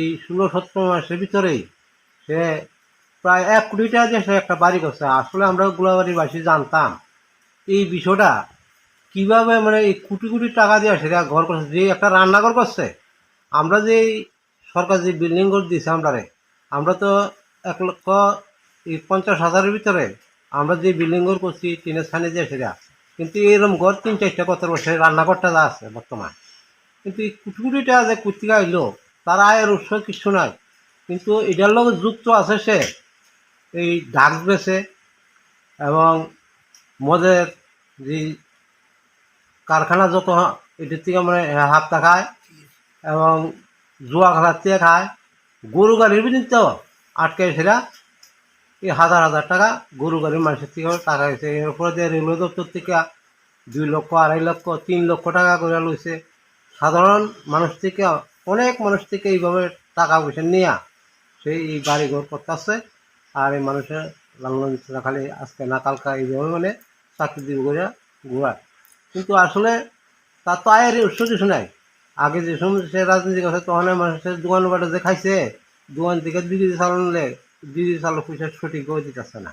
এই ষোলো, সতেরো মাসের ভিতরেই সে প্রায় এক কোটি টাকা দিয়ে সে একটা বাড়ি করছে। আসলে আমরা গোলাবাড়িবাসী জানতাম। এই বিষয়টা কীভাবে মানে এই কোটি কোটি টাকা দিয়ে সেটা ঘর করছে, যে একটা রান্নাঘর করছে। আমরা যে সরকার যে বিল্ডিং করে দিয়েছে আমরারে, আমরা তো এক লক্ষ এই পঞ্চাশ হাজারের ভিতরে আমরা যে বিল্ডিং ঘর করছি, টিনের ছানি দিয়ে সেটা। কিন্তু এরকম ঘর তিন চারটা কত বছর রান্নাঘরটা যা আছে বর্তমান। কিন্তু এই কোটি কোটি যে কুর্তিকা আইলো তার আয়ের উৎস কিছু নাই। কিন্তু এটার লগে যুক্ত আছে সে, এই ডাক বেছে এবং মদের যে কারখানা যত এটার থেকে মানে হাফতা খায় এবং জুয়া খেলার থেকে খায়। গরু গাড়ির বিনিত আটকে সেটা এই হাজার হাজার টাকা গরু গাড়ির মানুষের থেকে টাকা গেছে এরপরে যে রেলওয়ে দপ্তর থেকে দুই লক্ষ, আড়াই লক্ষ, তিন লক্ষ টাকা করে লইছে। সাধারণ মানুষ থেকে অনেক মানুষ থেকে এইভাবে টাকা পয়সা নিয়ে সেই এই বাড়ি ঘর করতেছে। আর এই মানুষের লালন খালি আজকে না কালকা এইভাবে মানে চাকরি দিব করে ঘুরায় কিন্তু আসলে তার তো আয়ের উৎস কিছু নাই। আগে যে সময় সে রাজনীতি করছে, তখন মানুষের দোকান বাটে যে খাইছে, দোকান থেকে দুই কেজি চাল নিলে দুই কেজি পয়সা সঠিক করে দিতেছে না।